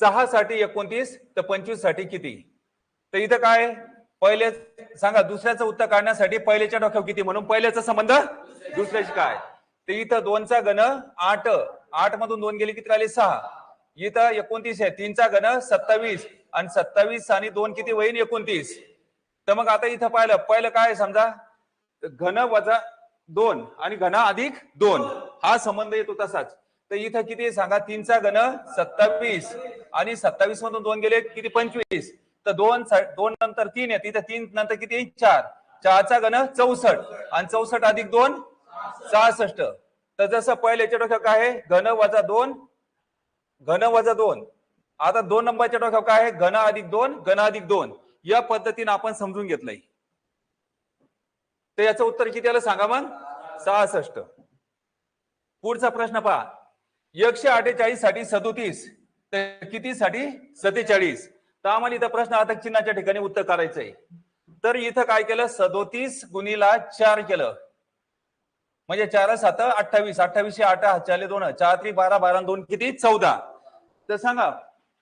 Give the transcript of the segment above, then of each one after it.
सहा साठी एकोणतीस तर पंचवीससाठी किती? तर इथं काय? पहिले सांगा दुसऱ्याचं उत्तर काढण्यासाठी पहिल्याच्या डोक्यावर किती? म्हणून पहिल्याचा संबंध दुसऱ्याशी काय? तर इथं दोनचा गण आठ. आठ मधून दोन गेले किती राहिले? सहा. इथं एकोणतीस आहे. तीनचा गण सत्तावीस. आणि सत्तावीस आणि दोन किती होईल एकोणतीस. तर मग आता इथं पाहिलं पहिलं काय समजा? घन वजा दोन आणि घन अधिक दोन. हा संबंध येतो तसाच. तर इथं किती आहे सांगा? तीनचा घन सत्तावीस. आणि सत्तावीस मधून दोन गेले किती? पंचवीस. तर दोन दोन नंतर तीन आहे तिथं तीन नंतर किती चार. चारचा घन चौसष्ट. आणि चौसष्ट अधिक दोन सहासष्ट. तर जसं पहिल्याच्या डोक्यात काय आहे? घन वजा दोन घन वजा दोन. आता दोन नंबरच्या डोक्यावर काय आहे? घन अधिक दोन घन अधिक दोन. या पद्धतीने आपण समजून घेतलंय. तर याचं उत्तर किती आलं सांगा मग? सहासष्ट. पुढचा प्रश्न पहा. एकशे अठ्ठेचाळीससाठी सदोतीस तर किती साठी? सत्तेचाळीस. तर आम्हाला इथं प्रश्न आता चिन्हाच्या ठिकाणी उत्तर करायचंय तर इथं काय केलं? सदोतीस गुणीला चार केलं. म्हणजे चार सात अठ्ठावीस. अठ्ठावीसशे आठ चाले दोन चार त्रिक बारा बारा दोन किती? चौदा. तर सांगा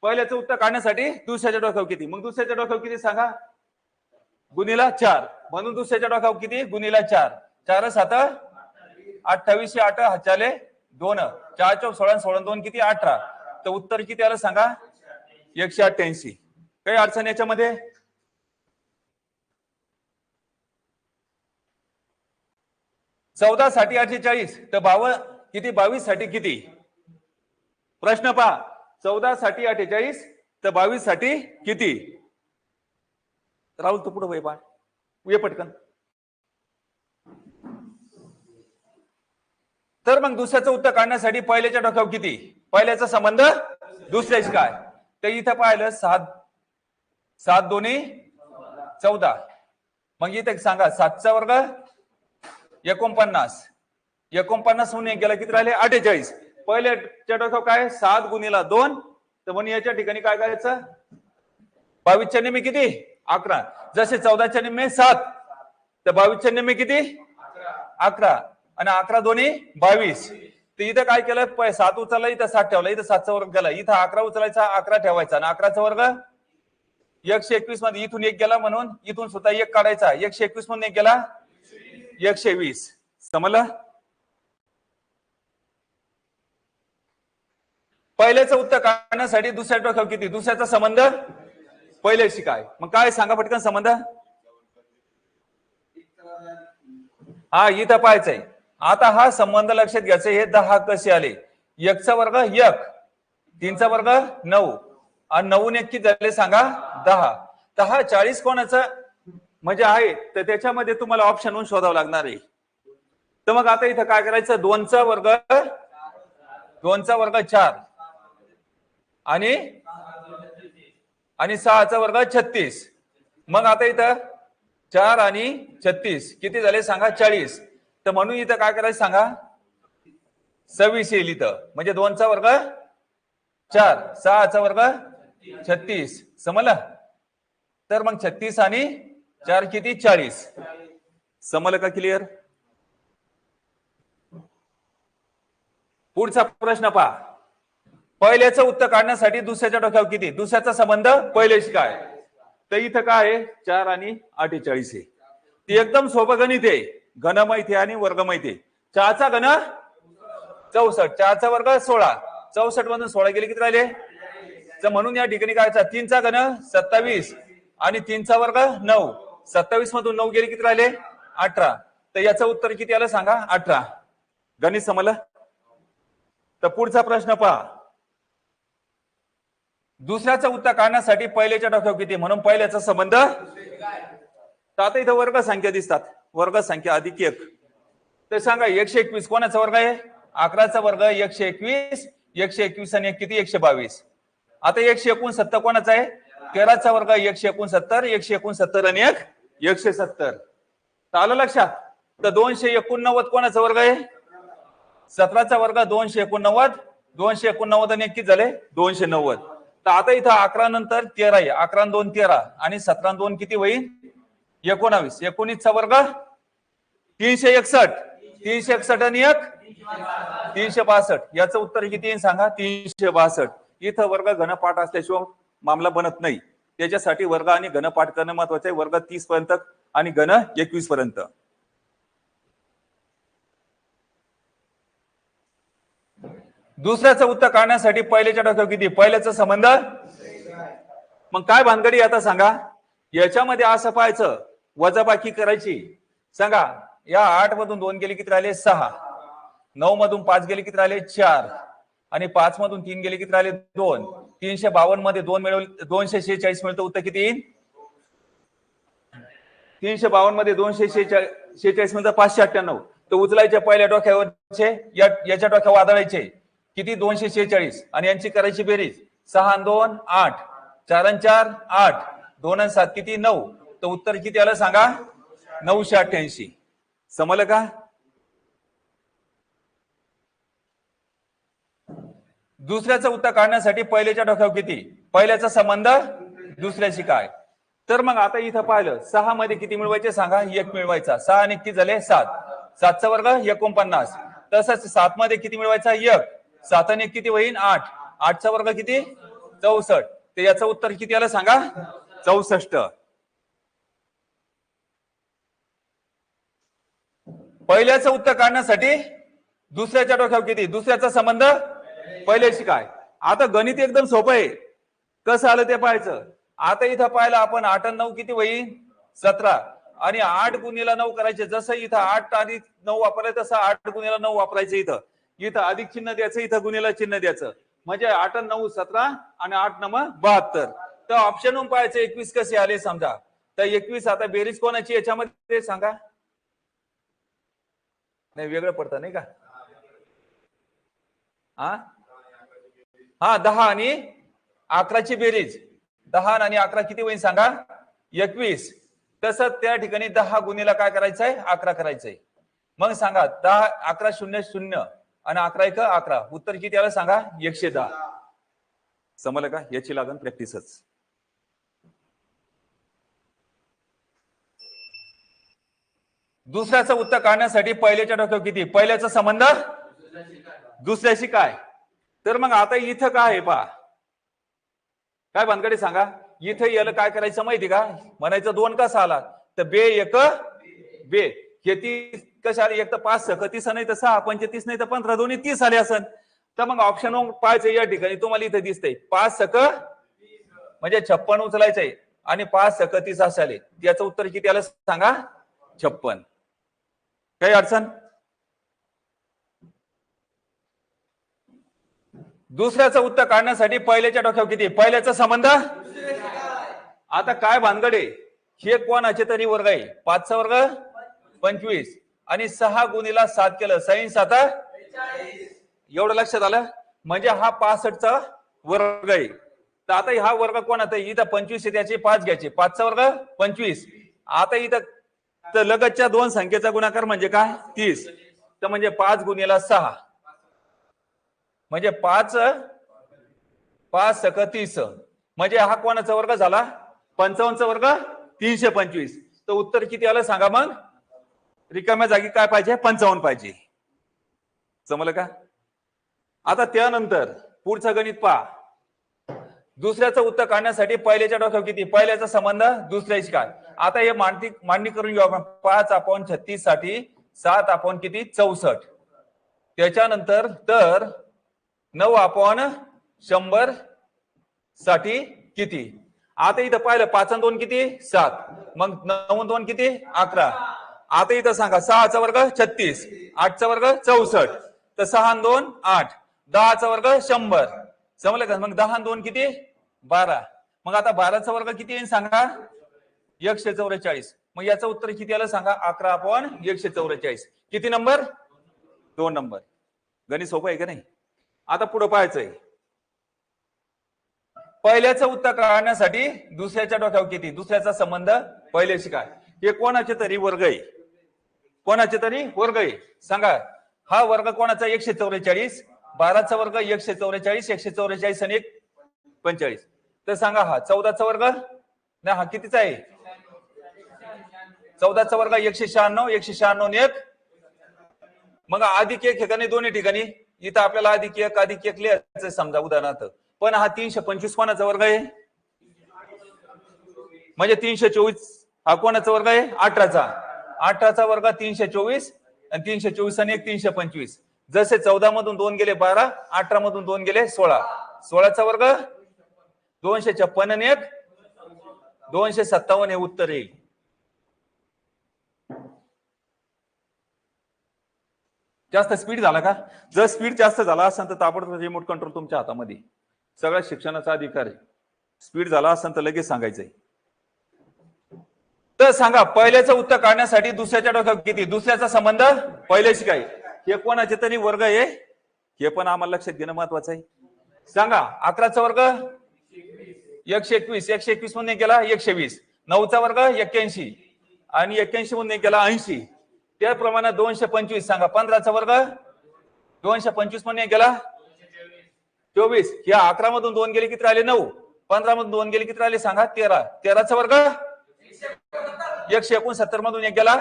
पहिल्याचं उत्तर काढण्यासाठी दुसऱ्याच्या डोक्यावर किती? मग दुसऱ्याच्या डोक्यावर किती सांगा? गुणीला चार. म्हणून दुसऱ्याच्या डोक्यावर किती? गुणीला चार. चार सात अठ्ठावीसशे आठ हचाले दोन चार चौक सोळा सोळा दोन किती? अठरा. तर उत्तर किती आलं सांगा? एकशे अठ्ठ्याऐंशी. काही अडचण याच्यामध्ये? चौदा साठी अठ्ठेचाळीस. तर बाव किती? बावीससाठी किती? प्रश्न पहा. चौदा साठी अठ्ठेचाळीस तर बावीससाठी किती? राहुल तू पुढे वय पा ये पटकन. तर मग दुसऱ्याचं उत्तर काढण्यासाठी पहिल्याच्या डोक्यावर किती? पहिल्याचा संबंध दुसऱ्याशी काय? तर इथं पाहिलं सात सात दोन्ही चौदा. मग इथे सांगा सातचा वर्ग एकोणपन्नास. एकोणपन्नास म्हणून एक गेला किती राहिले? अठ्ठेचाळीस. पहिल्याच्या डोक्यावर काय? सात गुणीला दोन. तर म्हणून याच्या ठिकाणी काय करायचं? बावीसच्या निम्मे किती? अकरा. जसे चौदाच्या निम्मे सात. तर बावीसच्या निम्मे किती? अकरा. आणि अकरा दोन्ही बावीस. तर इथं काय केलं? प- सात उचलला इथं सात ठेवला इथं सातचा वर्ग गेला इथं अकरा उचलायचा अकरा ठेवायचा. आणि अकराचा वर्ग? एकशे एकवीसमध्ये इथून एक गेला म्हणून इथून सुद्धा एक काढायचा. एकशे एकवीस मधून एक गेला? एकशे वीस. समजलं? पहिल्याचं उत्तर काढण्यासाठी दुसऱ्या डोक्यावर किती? दुसऱ्याचा संबंध? पहिल्याशी काय? मग काय सांगा पटकन संबंध? हा इथं पाहायचंय. आता हा संबंध लक्षात घ्यायचं हे दहा कसे आले? एकचा वर्ग एक तीनचा वर्ग नऊ. आणि नऊ नक्की झाले सांगा? दहा. तर हा चाळीस कोणाचा? म्हणजे आहे. तर त्याच्यामध्ये तुम्हाला ऑप्शन म्हणून शोधावं लागणार आहे. तर मग आता इथं काय करायचं? दोनचा वर्ग दोनचा वर्ग चार. आणि आणि सहाचा वर्ग छत्तीस. मग आता इथं चार आणि छत्तीस. किती झाले सांगा? चाळीस. तर म्हणून इथं काय करायचं सांगा? सव्वीस येईल इथं. म्हणजे दोनचा वर्ग चार. सहाचा वर्ग छत्तीस. समजलं? तर मग छत्तीस आणि चार किती? चाळीस. समजलं का क्लिअर पुढचा प्रश्न पहा. पहिल्याचं उत्तर काढण्यासाठी दुसऱ्याच्या डोक्यावर किती? दुसऱ्याचा संबंध पहिल्याशी काय? तर इथं काय आहे? चार आणि अठ्ठेचाळीस आहे. ती एकदम सोपं गणित आहे. घन माहिती आणि वर्ग माहिती चहाचा घन चौसष्ट. चारचा वर्ग सोळा. चौसष्ट मधून सोळा गेले किती राहिले? तर म्हणून या ठिकाणी काय तीनचा घन सत्तावीस आणि तीनचा वर्ग नऊ. सत्तावीस मधून नऊ गेले किती राहिले? अठरा. तर याचं उत्तर किती आलं सांगा? अठरा. गणित समजलं? तर पुढचा प्रश्न पहा. दुसऱ्याचं उत्तर काढण्यासाठी पहिल्याच्या डोक्यावर किती? म्हणून पहिल्याचा संबंध. तर आता इथं वर्ग संख्या दिसतात. वर्ग संख्या अधिक एक. तर सांगा एकशे एकवीस कोणाचा वर्ग आहे? अकराचा वर्ग एकशे एकवीस एकशे एकवीस आणि एक किती? एकशे बावीस. आता एकशे एकोणसत्तर कोणाचा आहे? तेराचा वर्ग एकशे एकोणसत्तर एकशे एकोणसत्तर आणि एक एकशे सत्तर. तर आलं लक्षात? तर दोनशे एकोणनव्वद कोणाचा वर्ग आहे? सतराचा वर्ग दोनशे एकोणनव्वद दोनशे एकोणनव्वद आणि एक किती झाले? दोनशे नव्वद. तर आता इथं अकरा नंतर तेरा आहे. अकरा दोन तेरा आणि सतरा दोन किती होईल? एकोणावीस. एकोणीसचा वर्ग तीनशे एकसष्ट. तीनशे एकसष्ट आणि एक? तीनशे बासष्ट. याचं उत्तर किती सांगा? तीनशे बासष्ट. इथं वर्ग घनपाठ असल्याशिवाय मामला बनत नाही. त्याच्यासाठी वर्ग आणि घनपाठ करणं महत्वाचं आहे. वर्ग तीस पर्यंत आणि घन एकवीस पर्यंत दुसऱ्याचं उत्तर काढण्यासाठी पहिल्याच्या डोक्यावर किती? पहिल्याचा संबंध? मग काय भानगडी आता सांगा? याच्यामध्ये असं पाहायचं. वजाबाकी करायची. सांगा. या आठ मधून दोन गेले किती राहिले? सहा. नऊ मधून पाच गेले किती राहिले? चार. आणि पाच मधून तीन गेले किती राहिले? दोन. तीनशे बावन्नमध्ये दोन मिळवले दोनशे शेहेचाळीस मिळतं. उत्तर किती येईल? तीनशे बावन्नमध्ये दोनशे शेहेचाळीस शेहेचाळीस मिळतं. पाचशे अठ्ठ्याण्णव. तर उचलायच्या पहिल्या डोक्यावरचे याच्या डोक्यावर वादळायचे. किती? दोनशे शेहेचाळीस. आणि यांची करायची बेरीज. सहा दोन आठ. चार चार आठ. दोन आणि सात किती? नऊ. तर उत्तर किती आलं सांगा? नऊशे अठ्ठ्याऐंशी. समजलं का? दुसऱ्याचं उत्तर काढण्यासाठी पहिल्याच्या डोक्यावर किती? पहिल्याचा संबंध दुसऱ्याशी काय? तर मग आता इथं पाहिलं सहा मध्ये किती मिळवायचे सांगा? एक मिळवायचा. सहा आणि किती झाले? सात. सातचा वर्ग एकोणपन्नास. तसंच सात मध्ये किती मिळवायचा? एक. सात आणि एक किती होईल आठ. आठचा वर्ग किती? चौसष्ट. तर याचं उत्तर किती आलं सांगा? चौसष्ट. पहिल्याचं उत्तर काढण्यासाठी दुसऱ्याच्या डोक्यावर किती? दुसऱ्याचा संबंध पहिल्याशी काय? आता गणित एकदम सोपं आहे. कसं आलं ते पाहायचं? आता इथं पाहिलं आपण आठ आणि नऊ किती होईल? सतरा. आणि आठ गुणीला नऊ करायचे. जसं इथं आठ अधिक नऊ वापरायचं तसं आठ गुणीला नऊ वापरायचं इथं. इथं अधिक चिन्ह द्यायचं इथं गुणीला चिन्ह द्यायचं. म्हणजे आठ आणि नऊ सतरा आणि आठ नम बहात्तर. तर ऑप्शन पाहायचं एकवीस कसे आले समजा. तर एकवीस आता बेरीज कोणाची याच्यामध्ये सांगा. नाही वेगळं पडतं नाही का? हा हा दहा आणि अकराची बेरीज. दहा आणि अकरा किती होईल सांगा? एकवीस. तसं त्या ठिकाणी दहा गुन्हेला काय करायचंय? अकरा करायचंय. मग सांगा दहा अकरा शून्य शून्य आणि अकरा एक अकरा. उत्तर किती आलं सांगा? एकशे दहा. समजलं का? याची लागण प्रॅक्टिसच दुसऱ्याचं उत्तर काढण्यासाठी पहिल्याच्या डोक्यावर किती? पहिल्याचा संबंध? दुसऱ्याशी काय? तर मग आता इथं काय आहे पा काय भानगडी सांगा? इथं याला काय करायचं माहिती का? म्हणायचं दोन कसा आला तर बे एक बे. हे ती कशा आले एक तर पाच सक तीस नाही तर सहा पंचतीस नाही तर पंधरा दोन्ही तीस आले असन. तर मग ऑप्शन पाहायचं या ठिकाणी तुम्हाला इथं दिसतंय. पाच सक म्हणजे छप्पन उचलायचंय. आणि पाच सक तीस असे आले. याचं उत्तर किती आलं सांगा? छप्पन. काही अडचण? दुसऱ्याचं उत्तर काढण्यासाठी पहिल्याच्या डोक्यावर किती? पहिल्याचा संबंध? आता काय भानगडे हे कोणाचे तरी वर्ग आहे? पाचचा वर्ग? पंचवीस. आणि सहा गुणीला सात केलं. साईन आता एवढं लक्षात आलं? म्हणजे हा पासष्टचा वर्ग आहे. तर आता हा वर्ग कोण आता इथं पंचवीस आहे त्याचे पाच घ्यायचे. पाचचा वर्ग? पंचवीस. आता इथं तर लगतच्या दोन संख्येचा गुणाकार म्हणजे काय? तीस. तर म्हणजे पाच गुणीला सहा. म्हणजे पाच पाच सक तीस. म्हणजे हा कोणाचा वर्ग झाला? पंचावन्नचा वर्ग तीनशे पंचवीस. तर उत्तर किती आलं सांगा मग? रिकाम्या जागी काय पाहिजे? पंचावन्न पाहिजे. समजलं का? आता त्यानंतर पुढचं गणित पहा. दुसऱ्याचं उत्तर काढण्यासाठी पहिल्याच्या डोक्यावर किती? पहिल्याचा संबंध दुसऱ्याशी काय आता हे मांडणी मांडणी करून घेऊ आपण. पाच आपण छत्तीससाठी सात आपण किती? चौसष्ट. त्याच्यानंतर तर नऊ आपण शंभरसाठी किती? आता इथं पाहिलं पाच दोन किती? सात. मग नऊ दोन किती? अकरा. आता इथं सांगा सहाचा वर्ग छत्तीस. आठचा वर्ग चौसष्ट. तर सहा दोन आठ. दहाचा वर्ग शंभर. समजलं का? मग दहा दोन किती? बारा. मग आता बाराचा वर्ग किती येईल सांगा? एकशे चौवेचाळीस मग याचं उत्तर किती आलं सांगा? अकरा आपण एकशे चौवेचाळीस किती नंबर? दोन नंबर. गणित सोपं आहे का नाही? आता पुढे पाहायचंय. पहिल्याचं उत्तर काढण्यासाठी दुसऱ्याच्या डोक्यावर किती? दुसऱ्याचा संबंध पहिल्याशी काय? हे कोणाचे तरी वर्ग आहे. कोणाचे तरी वर्ग आहे. सांगा. हा वर्ग कोणाचा? एकशे चौवेचाळीस बाराचा वर्ग एकशे चौवेचाळीस एकशे चौवेचाळीस आणि एक पंचेचाळीस. तर सांगा हा. चौदाचा वर्ग? नाही हा कितीचा आहे? चौदाचा वर्ग एकशे शहाण्णव एकशे शहाण्णव आणि एक. मग अधिक एक ठिकाणी दोन्ही ठिकाणी. इथं आपल्याला अधिक एक अधिक एक लिहायचं समजा उदाहरणार्थ. पण हा तीनशे पंचवीस कोणाचा वर्ग आहे? म्हणजे तीनशे चोवीस हा कोणाचा वर्ग आहे? अठराचा. अठराचा वर्ग तीनशे चोवीस आणि तीनशे चोवीस आणि एक तीनशे पंचवीस. जसे चौदा मधून दोन गेले बारा अठरा मधून दोन गेले सोळा. सोळाचा वर्ग दोनशे छप्पन आणि एक. दोनशे सत्तावन्न हे उत्तर येईल. जास्त स्पीड झाला का? जर स्पीड जास्त झाला असेल तर ताबडतोब रिमोट कंट्रोल तुमच्या हातामध्ये. सगळ्या शिक्षणाचा अधिकार आहे. स्पीड झाला असेल तर लगेच सांगायचंय. तर सांगा पहिल्याचं उत्तर काढण्यासाठी दुसऱ्याच्या डोक्यात किती? दुसऱ्याचा संबंध? पहिल्याशी काय? हे कोणाचे तरी वर्ग आहे? हे पण आम्हाला लक्षात घेणं महत्वाचं आहे. सांगा अकराचा वर्ग? एकशे एकवीस. एकशे एकवीसमध्ये एक गेला एकशे वीस. नऊचा वर्ग? एक्क्याऐंशी. आणि एक्क्याऐंशी मध्ये गेला ऐंशी. त्याप्रमाणे दोनशे पंचवीस सांगा. पंधराचा वर्ग? दोनशे पंचवीस म्हणून एक गेला. चोवीस. या अकरा मधून दोन गेले किती राहिले? नऊ. पंधरा मधून दोन गेले किती राहिले? सांगा. तेरा. तेराचा वर्ग? एकशे एकोणसत्तर मधून एक गेला.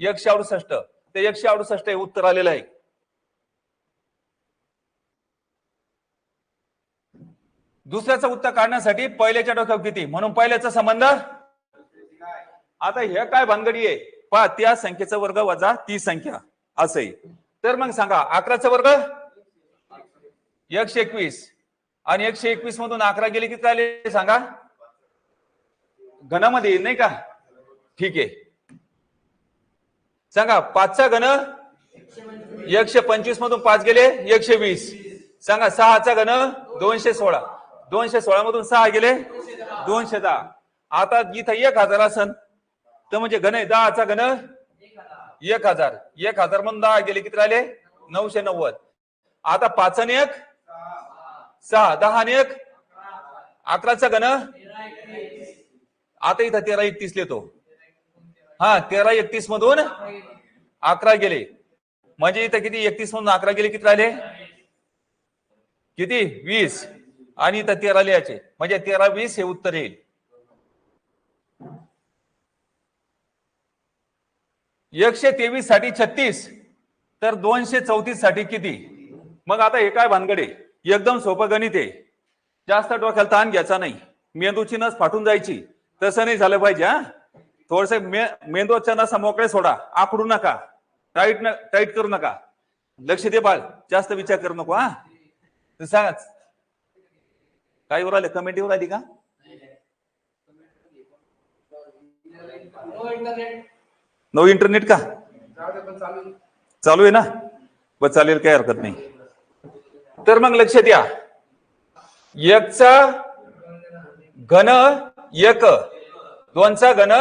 एकशे अडुसष्ट. ते एकशे अडुसष्ट हे उत्तर आलेलं आहे. दुसऱ्याचं उत्तर काढण्यासाठी पहिल्याच्या डोक्यावर किती? म्हणून पहिल्याचा संबंध? आता हे काय भानगडी आहे? पहा त्या संख्येचा वर्ग वजा ती संख्या. असंही. तर मग सांगा अकराचा वर्ग? एकशे एकवीस. आणि एकशे एकवीस मधून अकरा गेले किती आले सांगा. घनामध्ये येईल नाही का? ठीक आहे. सांगा पाचचा घन? एकशे पंचवीस मधून पाच गेले एकशे वीस. सांगा सहाचा घन? दोनशे सोळा. दोनशे सोळा मधून सहा गेले दोनशे दहा. आता इथं एक हजार असन. तर म्हणजे घन आहे दहाचा घन एक हजार. एक हजार म्हणून दहा गेले किती राहिले? नऊशे नव्वद. आता पाच आणि एक? सहा. दहा आणि एक? अकराचा घन आता इथं तेरा एकतीस लिहितो. हा तेरा एकतीस मधून अकरा गेले. म्हणजे इथं किती? एकतीस मधून अकरा गेले किती राहिले? किती? वीस. आणि इथं तेरा लिहायचे. म्हणजे तेरा वीस हे उत्तर येईल. एकशे तेवीससाठी छत्तीस तर दोनशे चौतीससाठी किती? मग आता हे काय भानगडे एकदम सोपं गणित आहे. जास्त डोक्याला ताण घ्यायचा नाही. मेंदूची नस फाटून जायची. तसं नाही झालं पाहिजे हा? थोडस मे मेंदूच्या नसा मोकळे सोडा. आकडू नका. टाईट न टाईट करू नका. लक्ष दे बाळ. जास्त विचार करू नको हा? सांगाच काय वर आले कमेंट येऊ आली का? नो इंटरनेट का? चालू आहे ना? ब चालेल काही हरकत नाही. तर मग लक्ष द्या एकचा घन एक. दोनचा घन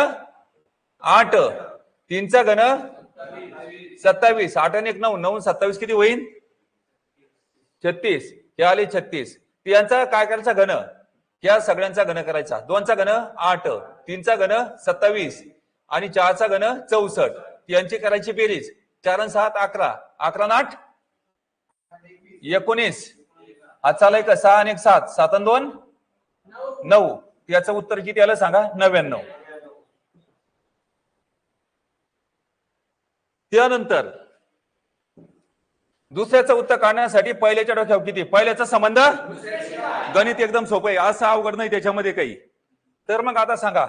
आठ. तीनचा घन सत्तावीस. आठ आणि एक नऊ. नऊ सत्तावीस किती होईल छत्तीस. हे आले छत्तीस. यांचा काय करायचा घन? या सगळ्यांचा घन करायचा. दोनचा घन आठ. तीनचा घन सत्तावीस. आणि चारचा घन चौसष्ट. यांची करायची बेरीज. चार आणि सात अकरा. अकरा आणि आठ एकोणीस हा चालाय का? सहा आणि एक सात. सात आणि दोन? नऊ. याचं उत्तर किती आलं सांगा? नव्याण्णव. त्यानंतर दुसऱ्याचं उत्तर काढण्यासाठी पहिल्याच्या डोक्यावर किती? पहिल्याचा संबंध? गणित एकदम सोपं आहे. असं अवघड नाही त्याच्यामध्ये काही. तर मग आता सांगा.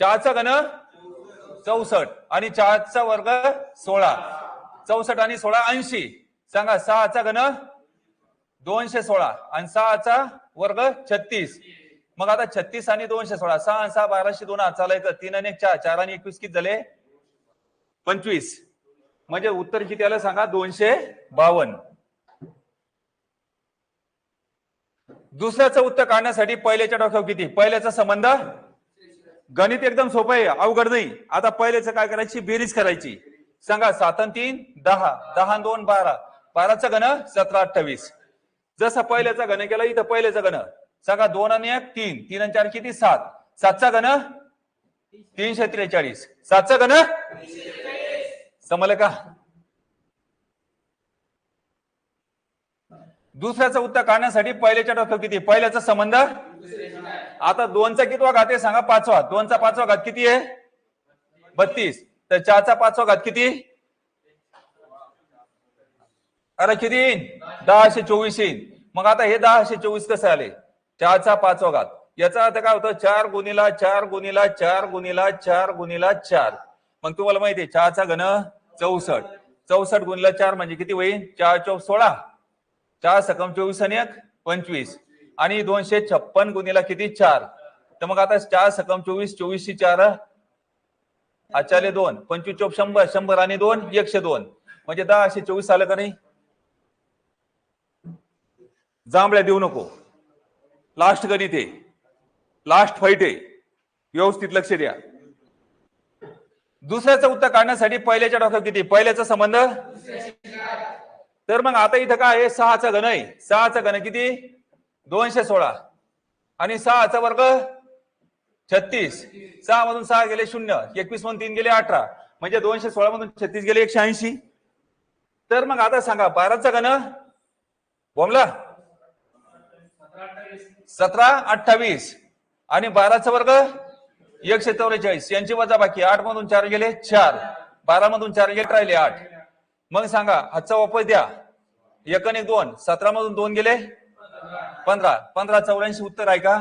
चारचा घन चौसष्ट आणि चारचा वर्ग सोळा. चौसष्ट आणि सोळा ऐंशी. सांगा सहाचा घन दोनशे सोळा आणि सहाचा वर्ग छत्तीस. मग आता छत्तीस आणि दोनशे सोळा. सहा आणि सहा बाराशे दोन चालायचं. तीन आणि चार. चार आणि एकवीस किती झाले? पंचवीस. म्हणजे उत्तर किती आलं सांगा? दोनशे बावन्न. दुसऱ्याचं उत्तर काढण्यासाठी पहिल्याच्या डोक्यावर किती? पहिल्याचा संबंध गणित एकदम सोपं आहे अवघड नाही. आता पहिलेच काय करायची? बेरीज करायची. सांगा सात तीन दहा. दहा दोन बारा. बाराचा गण सतरा अठ्ठावीस. जसं पहिल्याचा गण केला इथं पहिल्याचा गण सांगा दोन आणि एक तीन. तीन आणि चार किती? सात. सातचा गण तीनशे त्रेचाळीस. सातचा गण समजलं का? दुसऱ्याचं उत्तर काढण्यासाठी पहिल्याच्या डोक्यावर किती? पहिल्याचा संबंध? आता दोनचा कितवा घात आहे सांगा पाचवा. दोनचा पाचवा घात किती आहे? बत्तीस. तर चारचा पाचवा घात किती? अरे किती येईन? दहाशे चोवीस येईन. मग आता हे दहाशे चोवीस कसं आले? चारचा पाचवा घात. याचा अर्थ काय होतं? चार गुणीला चार गुणीला चार गुणीला चार गुणीला चार. मग तुम्हाला माहिती आहे चारचा घन चौसष्ट. चौसष्ट गुणीला चार म्हणजे किती होईल चार चौक सोळा. चार सकम चोवीस आणि एक पंचवीस. आणि दोनशे छप्पन गुणीला किती? चार. तर मग आता चार सकम चोवीस चोवीसशे चार आचार्य दोन. पंचवीस चौक शंभर. शंभर आणि दोन एकशे दोन. म्हणजे दहाशे चोवीस आलं का नाही? जांभळ्या देऊ नको. लास्ट गणित आहे. लास्ट फाईट आहे. व्यवस्थित लक्ष द्या. दुसऱ्याचं उत्तर काढण्यासाठी पहिल्याच्या डॉक्टर किती? पहिल्याचा संबंध? तर मग आता इथं काय आहे? सहाचा घन आहे. सहाचा घन किती? दोनशे सोळा. आणि सहाचा वर्ग छत्तीस. सहा मधून सहा गेले शून्य. एकवीस मधून तीन गेले अठरा. म्हणजे दोनशे सोळा मधून छत्तीस गेले एकशे ऐंशी. तर मग आता सांगा बाराचा गण बोमला? सतरा अठ्ठावीस. आणि बाराचा वर्ग? एकशे चौवेचाळीस. यांची वजा बाकी. आठ मधून चार गेले चार. बारा मधून चार गेले राहिले आठ. मग सांगा हातचा वापर द्या. एक आणि दोन. सतरा मधून दोन गेले पंधरा पंधरा चौऱ्याऐंशी उत्तर आहे का?